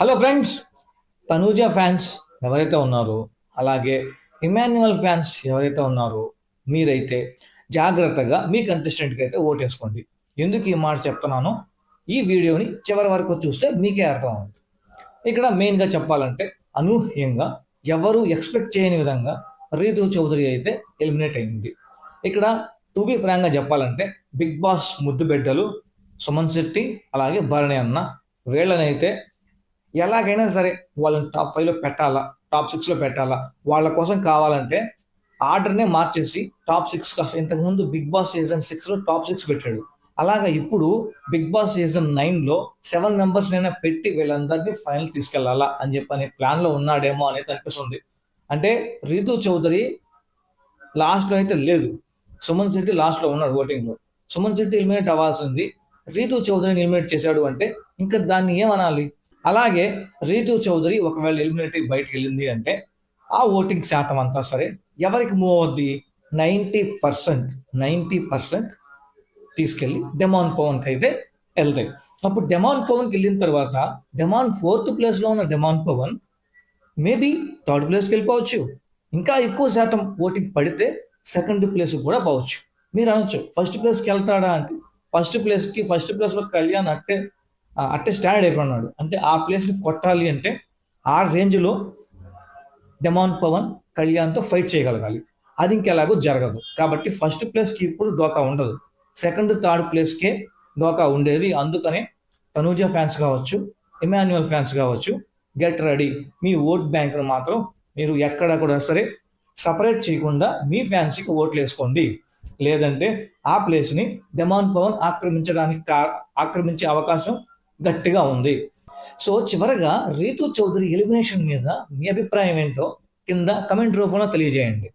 Hello friends Tanuja fans ఎవరైతే ఉన్నారో అలాగే ఇమాన్యువల్ ఫ్యాన్స్ ఎవరైతే ఉన్నారో మీరైతే జాగ్రత్తగా మీ కంటెస్టెంట్కి అయితే ఓటేసుకోండి. ఎందుకు ఈ మాట చెప్తున్నానో ఈ వీడియోని చివరి వరకు చూస్తే మీకే అర్థం అవుతుంది ఇక్కడ మెయిన్గా చెప్పాలంటే అనూహ్యంగా ఎవరు ఎక్స్పెక్ట్ చేయని విధంగా రీతు చౌదరి అయితే ఎలిమినేట్ అయింది. ఇక్కడ టు బి ఫ్రాంక్గా చెప్పాలంటే బిగ్ బాస్ ముద్దు బిడ్డలు సుమన్ శెట్టి అలాగే భరణి అన్న వీళ్ళనైతే ఎలాగైనా సరే వాళ్ళని టాప్ ఫైవ్లో పెట్టాలా టాప్ సిక్స్లో పెట్టాలా? వాళ్ళ కోసం కావాలంటే ఆర్డర్నే మార్చేసి టాప్ సిక్స్ ఇంతకుముందు బిగ్ బాస్ సీజన్ సిక్స్లో టాప్ సిక్స్ పెట్టాడు. అలాగా ఇప్పుడు బిగ్ బాస్ సీజన్ నైన్లో సెవెన్ మెంబర్స్ అయినా పెట్టి వీళ్ళందరినీ ఫైనల్ తీసుకెళ్ళాలా అని చెప్పని ప్లాన్లో ఉన్నాడేమో అనేది అనిపిస్తుంది. అంటే రీతు చౌదరి లాస్ట్లో అయితే లేదు. సుమన్ శెట్టి లాస్ట్లో ఉన్నాడు ఓటింగ్లో సుమన్ శెట్టి ఎలిమినేట్ అవ్వాల్సింది. రీతు చౌదరిని ఎలిమినేట్ చేశాడు అంటే ఇంకా దాన్ని ఏమనాలి? అలాగే రీతు చౌదరి ఒకవేళ ఎలిమినేటరీ బయటకు వెళ్ళింది అంటే ఆ ఓటింగ్ శాతం అంతా సరే ఎవరికి మూవ్ అవుద్ది? నైంటీ పర్సెంట్ నైంటీ పర్సెంట్ తీసుకెళ్ళి డెమాన్ పవన్కి అయితే వెళ్తాయి. అప్పుడు డెమాన్ పవన్కి వెళ్ళిన తర్వాత డెమాన్ ఫోర్త్ ప్లేస్లో ఉన్న డెమాన్ పవన్ మేబీ థర్డ్ ప్లేస్కి వెళ్ళిపోవచ్చు. ఇంకా ఎక్కువ శాతం ఓటింగ్ పడితే సెకండ్ ప్లేస్ కూడా పోవచ్చు. మీరు అనొచ్చు ఫస్ట్ ప్లేస్కి వెళ్తాడా అంటే ఫస్ట్ ప్లేస్కి ఫస్ట్ ప్లేస్లో కళ్యాణ్ అట్టే అట్టే స్టాండ్ అయిపోయినాడు. అంటే ఆ ప్లేస్ని కొట్టాలి అంటే ఆ రేంజ్లో డెమాన్ పవన్ కళ్యాణ్తో ఫైట్ చేయగలగాలి. అది ఇంకెలాగో జరగదు. కాబట్టి ఫస్ట్ ప్లేస్కి ఇప్పుడు డోకా ఉండదు. సెకండ్ థర్డ్ ప్లేస్కే డోకా ఉండేది. అందుకనే తనూజా ఫ్యాన్స్ కావచ్చు ఇమాన్యువల్ ఫ్యాన్స్ కావచ్చు గెట్ రెడీ మీ ఓట్ బ్యాంక్ను మాత్రం మీరు ఎక్కడ కూడా సరే సపరేట్ చేయకుండా మీ ఫ్యాన్స్కి ఓట్లు వేసుకోండి. లేదంటే ఆ ప్లేస్ని డెమాన్ పవన్ ఆక్రమించడానికి కా ఆక్రమించే అవకాశం గట్టిగా ఉంది. సో చివరగా రీతు చౌదరి ఎలిమినేషన్ మీద మీ అభిప్రాయం ఏంటో కింద కమెంట్ రూపంలో తెలియజేయండి.